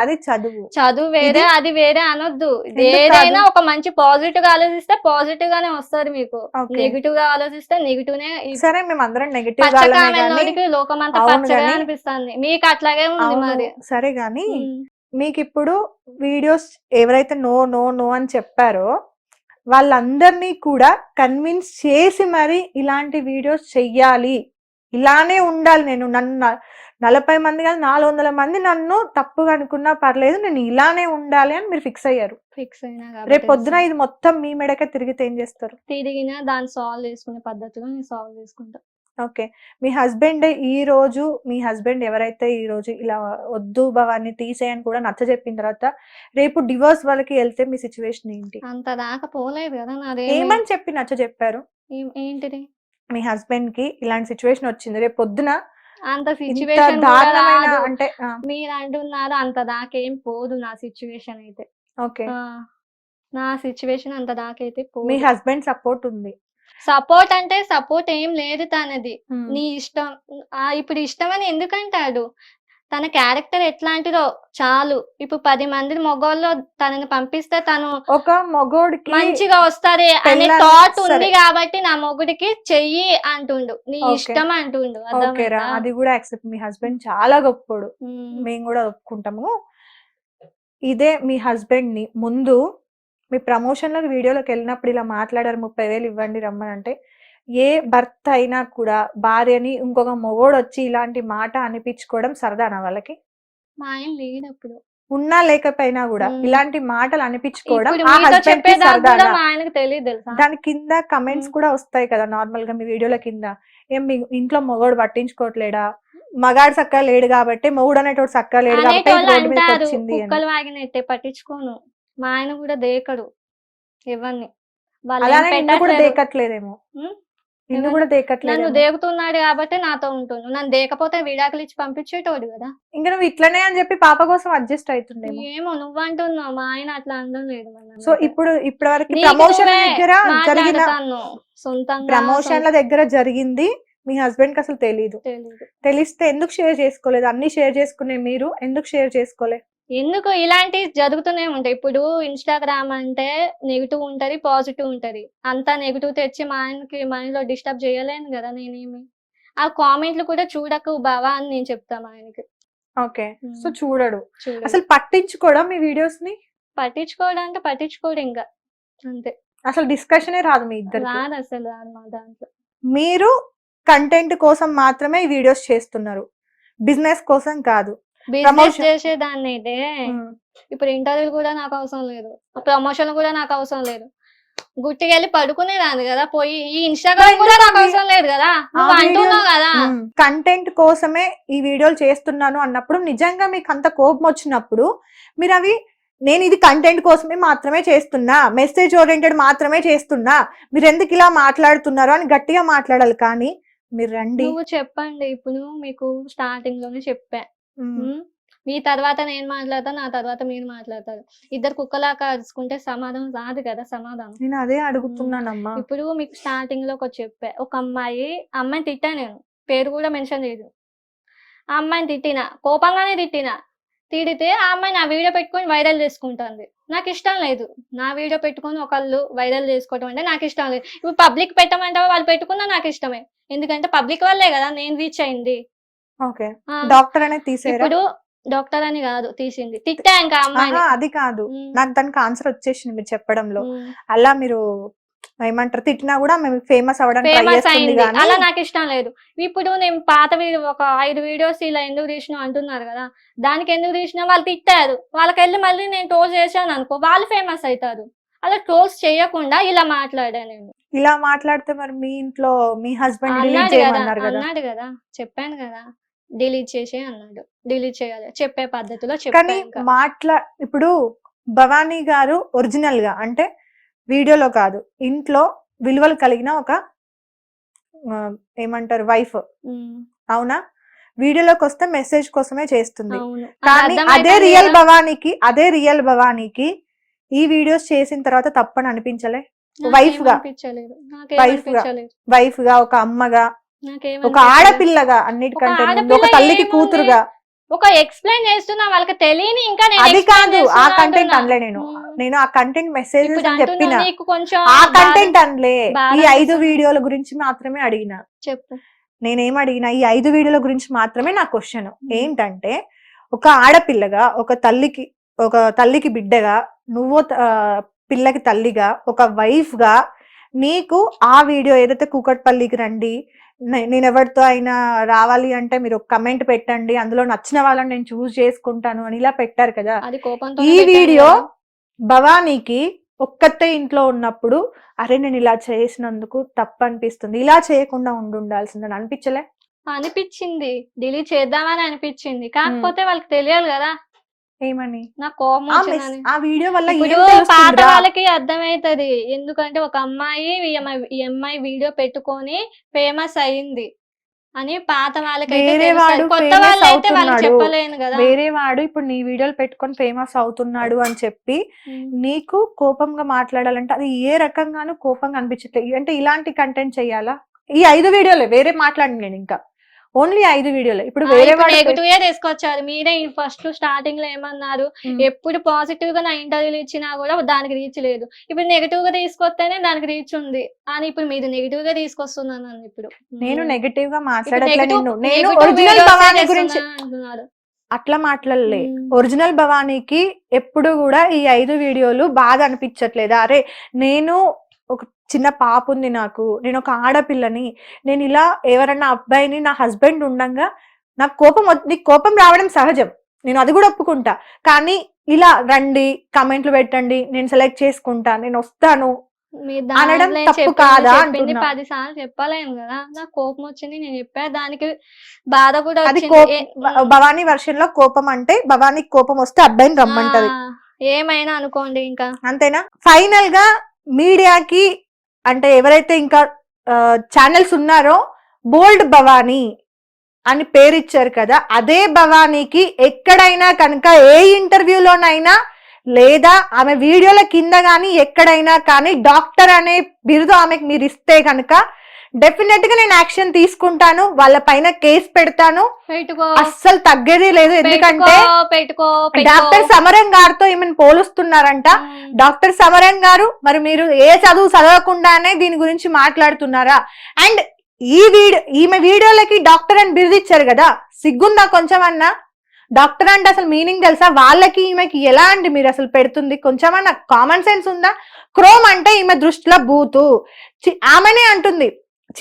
అది చదువు. చదువు వేరే అది వేరే అనొద్దు. ఏదైనా? ఒక మంచి పాజిటివ్గా ఆలోచిస్తే పాజిటివ్ గానే వస్తుంది మీకు. నెగిటివ్గా ఆలోచిస్తే నెగిటివ్ నే సరే మేము అందరం నెగిటివ్ పచ్చగా అనిపిస్తుంది. మీకు అట్లాగే ఉంది మరి. సరే గాని. మీకు ఇప్పుడు వీడియోస్ ఎవరైతే నో నో నో అని చెప్పారో వాళ్ళందరినీ కూడా కన్విన్స్ చేసి మరి ఇలాంటి వీడియోస్ చెయ్యాలి. ఇలానే ఉండాలి నేను నన్ను నలభై మంది కాదు నాలుగు వందల మంది నన్ను తప్పుగా అనుకున్నా పర్లేదు నేను ఇలానే ఉండాలి అని మీరు ఫిక్స్ అయ్యారు. ఫిక్స్ అయినా రేపు పొద్దున ఇది మొత్తం మీ మెడకే తిరిగితే ఏం చేస్తారు? తిరిగినా దాన్ని సాల్వ్ చేసుకునే పద్ధతిలో నేను సాల్వ్ చేసుకుంటా. ఓకే. మీ హస్బెండ్ ఈ రోజు మీ హస్బెండ్ ఎవరైతే ఈ రోజు ఇలా వద్దు భవాన్ని తీసేయని కూడా నచ్చ చెప్పిన తర్వాత రేపు డివోర్స్ వాళ్ళకి వెళ్తే మీ సిచ్యువేషన్ ఏంటి? అంత దాకా పోలేదు కదా నాదే ఏమని చెప్పి నచ్చ చెప్పారు? ఏంటిది? మీ హస్బెండ్కి ఇలాంటి సిచ్యువేషన్ వచ్చింది. రేపు పొద్దున అంత సిచ్యువేషన్ అంటే మీరు అంటున్నారు అంత దాకేం పోదు నా సిచ్యువేషన్ అయితే. ఓకే. నా సిచ్యువేషన్ అంత దాకైతే మీ పోదు. హస్బెండ్ సపోర్ట్ ఉంది. సపోర్ట్ అంటే సపోర్ట్ ఏం లేదు తనది. నీ ఇష్టం ఆ ఇప్పుడు ఇష్టం అని ఎందుకంటాడు? తన క్యారెక్టర్ ఎట్లాంటిదో చాలు ఇప్పుడు పది మంది మొగోళ్ళు తనని పంపిస్తే తను ఒక మగోడికి మంచిగా వస్తారే అనే థాట్ ఉంది. కాబట్టి నా మొగుడికి చెయ్యి అంటుండు నీ. ఇష్టం అంటుండు? అది కూడా యాక్సెప్ట్ మీ హస్బెండ్ చాలా గొప్పోడు. మేము కూడా ఒప్పుకుంటాము ఇదే మీ హస్బెండ్ని ముందు మీ ప్రమోషన్లకు వీడియోలోకి వెళ్ళినప్పుడు ఇలా మాట్లాడారు ముప్పై వేలు ఇవ్వండి రమ్మని అంటే ఏ భర్త అయినా కూడా భార్యని ఇంకొక మొగోడు వచ్చి ఇలాంటి మాట అనిపించుకోవడం సరదానా వాళ్ళకి? మా ఆయన లేడు అప్పుడు ఉన్నా లేకపోయినా కూడా. ఇలాంటి మాటలు అనిపించుకోవడం ఇప్పుడు ఆ మీతో husband కి చెప్పేదాకా కూడా సరదానా మా ఆయనకు తెలియదు తెలుసా? దాని కింద కమెంట్స్. కూడా వస్తాయి కదా నార్మల్గా మీ వీడియోల కింద. ఏం మీ ఇంట్లో మొగోడు పట్టించుకోవట్లేడా? మగాడు సక్క లేడు కాబట్టి మొగుడు అనేటోడు సక్క లేడు కాబట్టి అనేటోళ్ళు రోడ్డు మీదకి అంటారు వచ్చింది అని. కుక్కలు వాగినట్టే పట్టించుకోను. మా ఆయన కూడా దేకడు వాళ్ళు ఏం అలానే నిన్ను కూడా పెట్టట్లేదు. దేకట్లేదేమో. ఉమ్? నిన్ను? కూడా నన్ను దేకట్లేదు దేకుతున్నాడు కాబట్టి నాతో ఉంటుండు. నన్ను దేకపోతే విడాకులు ఇచ్చి పంపించేటోడు కదా? ఇంకా నువ్వు ఇట్లనే అని చెప్పి పాప కోసం అడ్జస్ట్ అవుతుండేమో ఏమో నువ్వు అంటున్నావు మా ఆయన అట్లా అనడం లేదు సో. ఇప్పుడు ఇప్పటి వరకు ప్రమోషన్ దగ్గర జరిగిన సొంతంగా ప్రమోషన్ల దగ్గర జరిగింది. మీ హస్బెండ్కి అసలు తెలీదు. తెలిస్తే ఎందుకు షేర్ చేసుకోలేదు? అన్ని షేర్ చేసుకునే మీరు ఎందుకు షేర్ చేసుకోలే? ఎందుకు ఇలాంటివి జరుగుతూనే ఉంటాయి. ఇప్పుడు ఇన్స్టాగ్రామ్ అంటే నెగిటివ్ ఉంటది పాజిటివ్ ఉంటది. అంతా నెగిటివ్ తెచ్చి మా ఆయనకి మైండ్లో డిస్టర్బ్ చేయలేను కదా నేనేమి? ఆ కామెంట్లు కూడా చూడకు బావా అని నేను చెప్తా మా ఆయనకి. ఓకే. సో చూడడు. చూడు అసలు పట్టించుకోవడం మీ వీడియోస్ని పట్టించుకోవడం అంటే పట్టించుకోడు ఇంకా. అంతే. అసలు డిస్కషనే రాదు మీ ఇద్దరికి. రాదు అసలు రాదు మా దాంట్లో. మీరు కంటెంట్ కోసం మాత్రమే ఈ వీడియోస్ చేస్తున్నారు. బిజినెస్ కోసం కాదు. బిజినెస్. చేసేదాన్ని అయితే. ఇప్పుడు ఇంటర్వ్యూ కూడా నాకు అవసరం లేదు. ప్రమోషన్ కూడా నాకు అవసరం లేదు. గుట్టికెళ్ళి పడుకునేదాన్ని కదా పోయి. ఈ ఇన్స్టాగ్రామ్ కూడా నాకు అవి- అవసరం లేదు కదా. నువ్వు అంటున్నావు కదా. కంటెంట్ కోసమే ఈ వీడియోలు చేస్తున్నాను అన్నప్పుడు నిజంగా మీకు అంత కోపం వచ్చినప్పుడు మీరు అవి నేను ఇది కంటెంట్ కోసమే మాత్రమే చేస్తున్నా. మెసేజ్ ఓరియంటెడ్ మాత్రమే చేస్తున్నా. మీరు ఎందుకు ఇలా మాట్లాడుతున్నారు అని గట్టిగా మాట్లాడాలి కానీ మీరు రండి. చెప్పండి. ఇప్పుడు మీకు స్టార్టింగ్లోనే చెప్పా. మీ తర్వాత నేను మాట్లాడతా నా తర్వాత మీరు మాట్లాడతారు. ఇద్దరు కుక్కలాగా అరుచుకుంటే సమాధానం రాదు కదా సమాధానం. నేను అదే అడుగుతున్నానమ్మా. ఇప్పుడు మీకు స్టార్టింగ్లో ఒక చెప్పా. ఒక అమ్మాయి అమ్మాయిని తిట్టా నేను. పేరు కూడా మెన్షన్ చేయదు. ఆ అమ్మాయిని తిట్టిన కోపంగానే తిట్టిన తిడితే ఆ అమ్మాయి నా వీడియో పెట్టుకొని వైరల్ చేసుకుంటుంది. నాకు ఇష్టం లేదు. నా వీడియో పెట్టుకొని ఒకళ్ళు వైరల్ చేసుకోవడం అంటే నాకు ఇష్టం లేదు. ఇప్పుడు పబ్లిక్ పెట్టమంటే వాళ్ళు పెట్టుకున్నా నాకు ఇష్టమే. ఎందుకంటే పబ్లిక్ వల్లే కదా నేను రీచ్ అయింది. డాక్టర్ అనేది తీసేరా ఇప్పుడు డాక్టర్ అని కాదు తీసింది. తిట్టా ఇంకా ఆహా, అది కాదు. నాకు దానికి ఆన్సర్ వచ్చేసింది మీరు చెప్పడంలో. అలా మీరు ఏమంటారు? తిట్టినా కూడా మేము ఫేమస్ అవ్వడానికి ట్రై ఫేమస్ అయింది. అలా నాకు ఇష్టం లేదు. ఇప్పుడు నేను పాత వీడియో ఒక ఐదు వీడియోస్ ఇలా ఎందుకు తీసినా అంటున్నారు కదా దానికి ఎందుకు తీసినా వాళ్ళు తిట్టారు. వాళ్ళకి వెళ్ళి మళ్ళీ నేను ట్రోల్ చేశాను అనుకో వాళ్ళు ఫేమస్ అవుతారు అలా ట్రోల్స్ చేయకుండా ఇలా మాట్లాడా నేను. ఇలా మాట్లాడితే మరి మీ ఇంట్లో మీ హస్బెండ్ అన్నాడు కదా చెప్పాను కదా. డిలీట్ చేసే అన్నాడు. డిలీట్ చేయాలి. చెప్పే పద్ధతిలో కానీ చెప్పాను మాట్లా ఇప్పుడు భవానీ గారు ఒరిజినల్గా అంటే వీడియోలో కాదు ఇంట్లో విలువలు కలిగిన ఒక ఆ, ఏమంటారు వైఫ్. అవునా? వీడియోలోకి వస్తే మెసేజ్ కోసమే చేస్తుంది. అవును. అది కానీ అదే రియల్ కదా. భవానీకి అదే రియల్ భవానీకి ఈ వీడియోస్ చేసిన తర్వాత తప్పని అనిపించలే? wife గా. అనిపించలేదు. వైఫ్గా ఒక అమ్మగా ఒక. ఆడపిల్లగా అన్నిటికంటే ఒక తల్లికి? కూతురుగా ఒక ఎక్స్ప్లెయిన్ చేస్తున్నా వాళ్ళకి తెలియని ఇంకా నేను అది కాదు ఆ కంటెంట్. అనలే నేను. నేను ఆ కంటెంట్ అంటున్నా చెప్పిన ఆ కంటెంట్ అనలే ఈ ఐదు. వీడియోల గురించి మాత్రమే అడిగిన చెప్పు నేనేం అడిగినా ఈ ఐదు వీడియోల గురించి మాత్రమే నా క్వశ్చన్ ఏంటంటే ఒక ఆడపిల్లగా ఒక తల్లికి ఒక తల్లికి బిడ్డగా నువ్వు పిల్లకి తల్లిగా ఒక వైఫ్గా నీకు ఆ వీడియో ఏదైతే కూకట్పల్లికి రండి నేను ఎవరితో అయినా రావాలి అంటే మీరు ఒక కమెంట్ పెట్టండి. అందులో నచ్చిన వాళ్ళని నేను చూస్ చేసుకుంటాను అని ఇలా పెట్టారు కదా. ఈ వీడియో భవానీకి ఒక్కతే ఇంట్లో ఉన్నప్పుడు అరే నేను ఇలా చేసినందుకు తప్పు అనిపిస్తుంది. ఇలా చేయకుండా ఉండి ఉండాల్సిందని అనిపించలే? అనిపించింది. డిలీట్ చేద్దామని అనిపించింది. కాకపోతే వాళ్ళకి తెలియాలి కదా. ఏమని నా కోపం ఆ వచ్చిందని మెస్- ఆ వీడియో వల్ల ఏం ఇప్పుడు పాత తెలుస్తుందిరా? వాళ్ళకి అర్థమైతది ఎందుకంటే ఒక అమ్మాయి ఈ అమ్మాయి- ఈ అమ్మాయి వీడియో పెట్టుకొని ఫేమస్ అయింది అని పాత వాళ్ళకైతే వేరే తెలుస్తది. వాడు కొత్త famous వాళ్ళైతే వాళ్ళు అవుతున్నాడు. చెప్పలేను కదా వేరే వాడు ఇప్పుడు నీ వీడియోలు పెట్టుకొని ఫేమస్ అవుతున్నాడు అని చెప్పి ఉమ్. నీకు కోపంగా మాట్లాడాలంటే అది ఏ రకంగానూ కోపంగా అనిపించట్లేదు అంటే ఇలాంటి కంటెంట్ చెయ్యాలా ఈ ఐదు వీడియోలే వేరే మాట్లాడి నేను ఇంకా ఓన్లీ ఐదు వీడియోలే. ఇప్పుడు వేరే నెగిటివ్ తీసుకొచ్చారు. మీరే ఫస్ట్ స్టార్టింగ్లో ఏమన్నారు. ఎప్పుడు పాజిటివ్గా నా ఇంటర్వ్యూలు ఇచ్చినా కూడా దానికి రీచ్ లేదు. ఇప్పుడు నెగిటివ్గా తీసుకొస్తేనే దానికి రీచ్ ఉంది. అని ఇప్పుడు మీరు నెగిటివ్గా తీసుకొస్తున్నాను ఇప్పుడు. నేను. నెగటివ్గా అంటున్నారు. అట్లా మాట్లాడలే. ఒరిజినల్ భవానీకి ఎప్పుడు కూడా ఈ ఐదు వీడియోలు బాధ అనిపించట్లేదు. అరే నేను చిన్న పాప ఉంది నాకు నేను ఒక ఆడపిల్లని నేను ఇలా ఎవరన్నా అబ్బాయిని నా హస్బెండ్ ఉండంగా నాకు కోపం నీకు కోపం రావడం సహజం. నేను అది కూడా ఒప్పుకుంటా. కానీ ఇలా రండి కమెంట్లు పెట్టండి నేను సెలెక్ట్ చేసుకుంటా నేను వస్తాను. అనడం తప్పు కాదా. పది సార్లు చెప్పలేను కదా నాకు కోపం వచ్చింది నేను చెప్పా దానికి బాధ కూడా అది భవానీ వర్షన్లో కోపం అంటే భవానీకి కోపం వస్తే అబ్బాయిని రమ్మంటది. ఏమైనా అనుకోండి ఇంకా. అంతేనా? ఫైనల్గా మీడియాకి అంటే ఎవరైతే ఇంకా ఛానల్స్ ఉన్నారో బోల్డ్ భవానీ అని పేరు ఇచ్చారు కదా అదే భవానీకి ఎక్కడైనా కనుక ఏ ఇంటర్వ్యూలోనైనా లేదా ఆమె వీడియోల కింద కానీ ఎక్కడైనా కానీ డాక్టర్ అనే బిరుదు ఆమెకు మీరు ఇస్తే కనుక డెఫినెట్గా నేను యాక్షన్ తీసుకుంటాను వాళ్ళ పైన కేసు పెడతాను. పెట్టుకో. అస్సలు తగ్గేది లేదు ఎందుకంటే పెట్టుకో. డాక్టర్ సమరం గారితో ఈమెను పోలుస్తున్నారంట. డాక్టర్ సమరన్ గారు మరి మీరు ఏ చదువు చదవకుండానే దీని గురించి మాట్లాడుతున్నారా? అండ్ ఈ వీడియో ఈమె వీడియోలకి డాక్టర్ అని బిరుదు ఇచ్చారు కదా సిగ్గుందా కొంచెం అన్నా డాక్టర్ అంటే అసలు మీనింగ్ తెలుసా? వాళ్ళకి ఈమెకి ఎలా అండి మీరు అసలు పెడుతుంది? కొంచెమన్నా కామన్ సెన్స్ ఉందా? క్రోమ్ అంటే ఈమె దృష్టిలో బూతు. ఆమెనే అంటుంది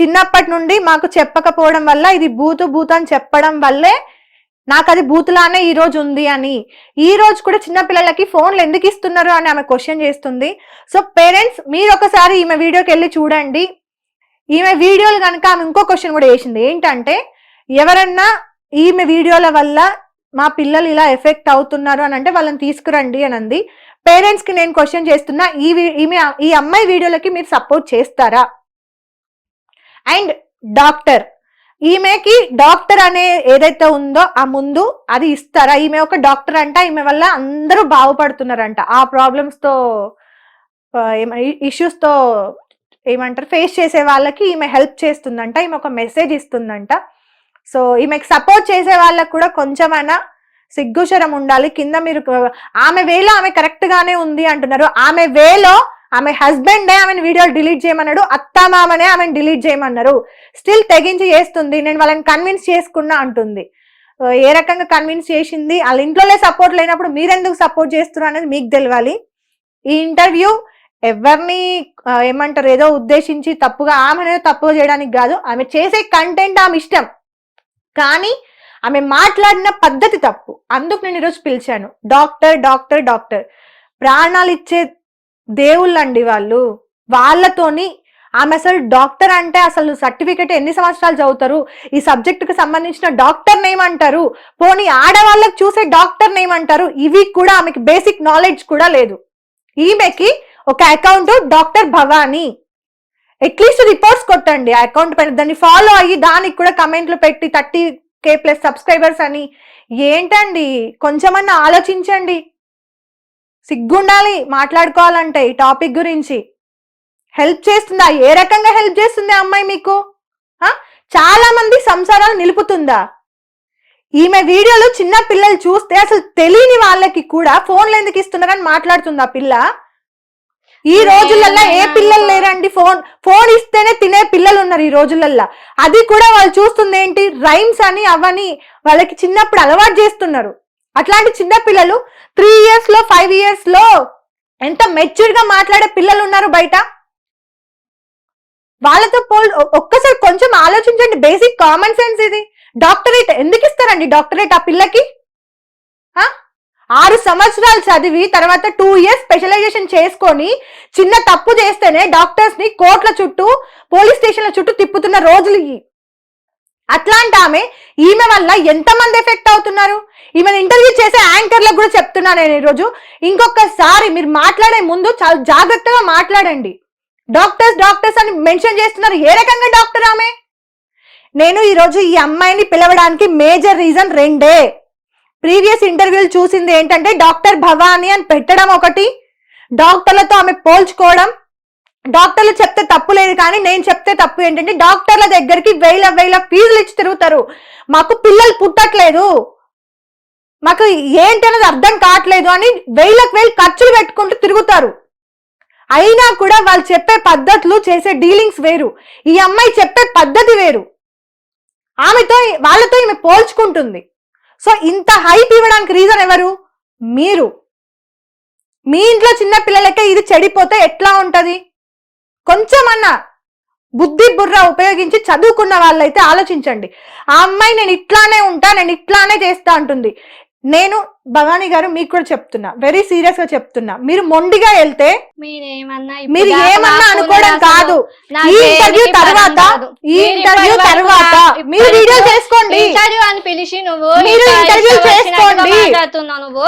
చిన్నప్పటి నుండి మాకు చెప్పకపోవడం వల్ల ఇది బూతు బూతు అని చెప్పడం వల్లే నాకు అది బూతులానే ఈ రోజు ఉంది అని. ఈ రోజు కూడా చిన్న పిల్లలకి ఫోన్లు ఎందుకు ఇస్తున్నారు అని ఆమె క్వశ్చన్ చేస్తుంది. సో పేరెంట్స్ మీరు ఒకసారి ఈమె వీడియోకి వెళ్ళి చూడండి. ఈమె వీడియోలు కనుక ఆమె ఇంకో క్వశ్చన్ కూడా వేసింది ఏంటంటే ఎవరన్నా ఈమె వీడియోల వల్ల మా పిల్లలు ఇలా ఎఫెక్ట్ అవుతున్నారు అని అంటే వాళ్ళని తీసుకురండి అని అంది. పేరెంట్స్కి నేను క్వశ్చన్ చేస్తున్నా ఈ వీ- ఈమె ఈ అమ్మాయి వీడియోలకి మీరు సపోర్ట్ చేస్తారా? And doctor. ఈమెకి డాక్టర్ అనే ఏదైతే ఉందో ఆ ముందు అది ఇస్తారా? ఈమె ఒక డాక్టర్ అంట ఈమె వల్ల అందరూ బాగుపడుతున్నారంట. ఆ ప్రాబ్లమ్స్తో ఇష్యూస్తో ఏమంటారు? ఫేస్ చేసే వాళ్ళకి ఈమె హెల్ప్ చేస్తుందంట ఈమె ఒక మెసేజ్ ఇస్తుందంట. సో ఈమెకి సపోర్ట్ చేసే వాళ్ళకు కూడా కొంచెమైనా సిగ్గుచరం ఉండాలి. కింద మీరు ఆమె వేలో ఆమె కరెక్ట్గానే ఉంది అంటున్నారు. ఆమె వేలో ఆమె హస్బెండే ఆమెను వీడియోలు డిలీట్ చేయమన్నాడు అత్తామామనే ఆమెను డిలీట్ చేయమన్నారు. స్టిల్ తెగించి చేస్తుంది నేను వాళ్ళని కన్విన్స్ చేసుకున్నా అంటుంది. ఏ రకంగా కన్విన్స్ చేసింది? వాళ్ళ ఇంట్లోనే సపోర్ట్ లేనప్పుడు మీరెందుకు సపోర్ట్ చేస్తున్నారు అనేది మీకు తెలియాలి ఈ ఇంటర్వ్యూ ఎవరిని ఏమంటారు ఏదో ఉద్దేశించి తప్పుగా ఆమెనే తప్పు చేయడానికి కాదు ఆమె చేసే కంటెంట్ ఆమె ఇష్టం. కానీ ఆమె మాట్లాడిన పద్ధతి తప్పు. అందుకు నేను ఈరోజు పిలిచాను. Doctor doctor doctor. ప్రాణాలు ఇచ్చే దేవుళ్ళండి వాళ్ళు. వాళ్ళతోని ఆమె అసలు డాక్టర్ అంటే అసలు సర్టిఫికెట్ ఎన్ని సంవత్సరాలు చదువుతారు? ఈ సబ్జెక్టుకు సంబంధించిన డాక్టర్ నేమ్ అంటారు. పోనీ ఆడవాళ్ళకి చూసే డాక్టర్ నేమ్ అంటారు. ఇవి కూడా ఆమెకి బేసిక్ నాలెడ్జ్ కూడా లేదు. ఈమెకి ఒక account doctor Bhavani. At least reports కొట్టండి ఆ అకౌంట్ పైన. దాన్ని ఫాలో అయ్యి దానికి కూడా కమెంట్లు పెట్టి థర్టీ కే ప్లస్ సబ్స్క్రైబర్స్ అని. ఏంటండి? కొంచెమన్నా ఆలోచించండి. సిగ్గుండాలి మాట్లాడుకోవాలంటే ఈ టాపిక్ గురించి. హెల్ప్ చేస్తుందా? ఏ రకంగా హెల్ప్ చేస్తుంది అమ్మాయి మీకు? చాలా మంది సంసారాలు నిలుపుతుందా? ఈమె వీడియోలు చిన్న పిల్లలు చూస్తే అసలు తెలియని వాళ్ళకి కూడా ఫోన్లు ఎందుకు ఇస్తున్నారని మాట్లాడుతుంది ఆ పిల్ల. ఈ రోజులల్లో ఏ పిల్లలు లేరండి ఫోన్? ఫోన్ ఇస్తేనే తినే పిల్లలు ఉన్నారు ఈ రోజులల్లో. అది కూడా వాళ్ళు చూస్తుంది ఏంటి రైమ్స్ అని అవని వాళ్ళకి చిన్నప్పుడు అలవాటు చేస్తున్నారు. అట్లాంటి చిన్న పిల్లలు త్రీ ఇయర్స్లో ఫైవ్ ఇయర్స్లో ఎంత మెచ్యూర్గా మాట్లాడే పిల్లలు ఉన్నారు బయట? వాళ్ళతో పోల్ ఒక్కసారి కొంచెం ఆలోచించండి. బేసిక్ కామన్ సెన్స్ ఇది. డాక్టరేట్ ఎందుకు ఇస్తారండి డాక్టరేట్ ఆ పిల్లకి? ఆరు సంవత్సరాలు చదివి తర్వాత టూ ఇయర్స్ స్పెషలైజేషన్ చేసుకొని చిన్న తప్పు చేస్తేనే డాక్టర్స్ని కోర్టుల చుట్టూ పోలీస్ స్టేషన్ల చుట్టూ తిప్పుతున్న రోజులు ఇవి అట్లాంటి ఆమె ఈమె వల్ల ఎంతమంది ఎఫెక్ట్ అవుతున్నారు? ఈమెను ఇంటర్వ్యూ చేసే యాంకర్లకు కూడా చెప్తున్నాను నేను ఈరోజు. ఇంకొకసారి మీరు మాట్లాడే ముందు చాలా జాగ్రత్తగా మాట్లాడండి. డాక్టర్స్ డాక్టర్స్ అని మెన్షన్ చేస్తున్నారు. ఏ రకంగా డాక్టర్ ఆమె? నేను ఈరోజు ఈ అమ్మాయిని పిలవడానికి మేజర్ రీజన్ రెండే. ప్రీవియస్ ఇంటర్వ్యూలు చూసింది ఏంటంటే డాక్టర్ భవానీ అని పెట్టడం ఒకటి. డాక్టర్లతో ఆమె పోల్చుకోవడం. డాక్టర్లు చెప్తే తప్పు లేదు కానీ నేను చెప్తే తప్పు ఏంటంటే డాక్టర్ల దగ్గరికి వేల వేల ఫీజులు ఇచ్చి తిరుగుతారు. మాకు పిల్లలు పుట్టట్లేదు. మాకు ఏంటి అనేది అర్థం కావట్లేదు అని వేలకు వేలు ఖర్చులు పెట్టుకుంటూ తిరుగుతారు. అయినా కూడా వాళ్ళు చెప్పే పద్ధతులు చేసే డీలింగ్స్ వేరు. ఈ అమ్మాయి చెప్పే పద్ధతి వేరు. ఆమెతో వాళ్ళతో ఈమె పోల్చుకుంటుంది. సో ఇంత హైప్ ఇవ్వడానికి రీజన్ ఎవరు? మీరు. మీ ఇంట్లో చిన్న పిల్లలకే ఇది చెడిపోతే ఎట్లా ఉంటది? కొంచెమన్నా బుద్ధి బుర్ర ఉపయోగించి చదువుకున్న వాళ్ళైతే ఆలోచించండి. ఆ అమ్మాయి నేను ఇట్లానే ఉంటా నేను ఇట్లానే చేస్తా అంటుంది. నేను భవానీ గారు మీకు కూడా చెప్తున్నా వెరీ సీరియస్గా చెప్తున్నా. మీరు మొండిగా వెళ్తే మీరు ఏమన్నా అనుకోవడం కాదు. ఈ ఇంటర్వ్యూ తర్వాత. ఈ ఇంటర్వ్యూ తర్వాత మీరు వీడియో చేసుకోండి. ఇంటర్వ్యూ అని పిలిచి నువ్వు మీరు ఇంటర్వ్యూ చేసుకోండి.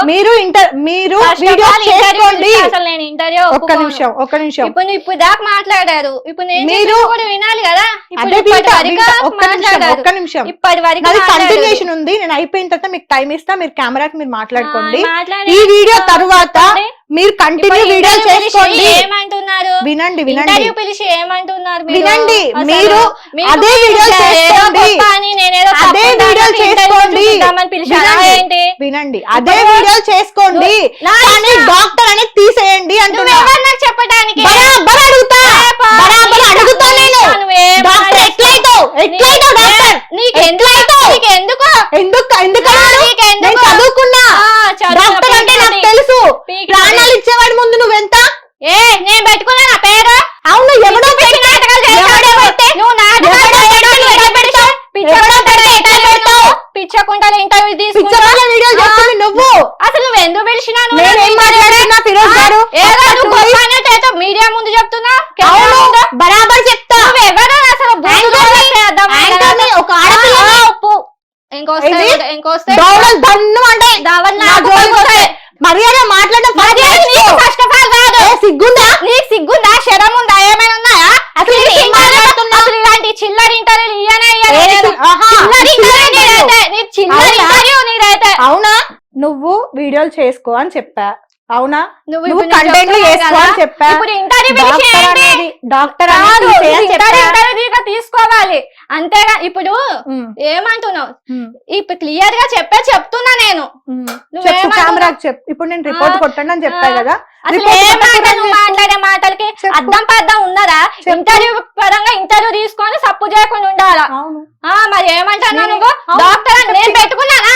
మీరు ఇంటర్ మీరు వీడియో చేసుకోండి. అసలు నేను ఇంటర్వ్యూ ఒక్క నిమిషం ఒక్క నిమిషం. ఇప్పుడు ఇప్పుడు దాకా మాట్లాడారు. ఇప్పుడు నేను మీరు- కూడా వినాలి కదా. ఇప్పుడు. ఒక్క నిమిషం ఇప్పటి వరకు. కంటిన్యూషన్ ఉంది. నేను అయిపోయిన తర్వాత మీకు టైం ఇస్తా. మీరు కెమెరాకి మీరు మాట్లాడుకోండి. ఈ వీడియో తర్వాత. మీరు కంటిన్యూ వీడియో చేసుకోండి. ఏమంటున్నారు? వినండి వినండి. పిలిచి ఏమంటున్నారు మీరు? వినండి, మీరు అదే వీడియో చేసుకోండి. అదే వీడియో చేసుకోండి. వినండి. ఏంటి వినండి. అదే వీడియో చేసుకోండి. కానీ. డాక్టర్ అనేది తీసేయండి అంటున్నా. చెప్పడానికి బరాబర్ అడుగుతా. బరాబర్ అడుగుతా నేను. డాక్టర్ ఎట్లయితావు డాక్టర్ నీకు ఎందుకు నీకు ఎందుకు ఎందుకు ఎందుకు ఆ, అన్నాడు? నీకెందుకు? నేను చదువుకున్నా ఆ, చదువు, డాక్టర్ అంటే నాకు పీకినది. తెలుసు పీకినది. ప్రాణాలు ఇచ్చేవాడి ముందు నువ్వెంత ఏ నేను పెట్టుకున్నా నా పేరు అవును ఎవడో పిచ్చి నాటకాలు చేసాడే పెడితే నువ్వు నాటకాలు ఎవడో చేయడం పెడితే ఎట్లా పెడతావు? ఎవడో పెడితే ఎట్లా పెడతావు? పిచ్చకుంటల ఇంటర్వ్యూ తీసుకుంటా పిచ్చవాళ్ళ వీడియోలు చేస్తుంది నువ్వు అసలు నువ్వు ఎందుకు పిలిచినా నువ్వు నేనేం నన్ను మాట్లాడుతున్నా ఫిరోజ్ ఆ, గారు ఏదో ఒక్క నువ్వు two గొప్ప weeks- అన్నట్టు ఏదో మీడియా ముందు చెప్తున్నా అవును బరాబర్ చెప్తా ఎవరు అసలు బూతులు యాంకర్ని- వస్తే అర్థం కాదు. యాంకర్ని ఒక ఆ, ఆడపిల్లని ఆ, ఉప్పు ఇంకొస్తే దన్ను అంటే దవడలు నా నాకు జోలికి వస్తే పనికొస్తాయి. మర్యాద మాట్లాడడం first మర్యాద నీకు నేర్చుకో. ఫస్ట్ ఆఫ్ ఆల్ రాదు ఏ, సిగ్గుందా నీకు సిగ్గుందా శరం ఉందా ఏమైనా ఉన్నాయా అసలు ఏం ఇంటర్వ్యూ- మాట్లాడుతున్నావ్? అసలు ఇలాంటి చిల్లర ఇంటర్వ్యూ ఇయ్యనే చిల్లర. నీ చిల్లర. అవునా నువ్వు వీడియోలు చేసుకో అని చెప్పా అవునా? నువ్వు కంటెంట్ కదా, అని చెప్పా. ఇప్పుడు ఇంటర్వ్యూ పిలిచి డాక్టర్ తీసుకోవాలి. అంతేగా ఇప్పుడు ఏమంటున్నావు? ఇప్పుడు క్లియర్గా చెప్పే చెప్తున్నా నేను. నువ్వు చెప్పు ఇప్పుడు నేను రిపోర్ట్ కొట్టండి అని చెప్పా. కదా. మాట్లాడే మాటలకి. అర్థం పర్థం ఉన్నదా. ఇంటర్వ్యూ పరంగా ఇంటర్వ్యూ తీసుకొని సప్పు చేయకుండా ఉండాలా? మరి ఏమంటున్నావు నేను- నువ్వు? డాక్టర్ నేను పెట్టుకున్నానా?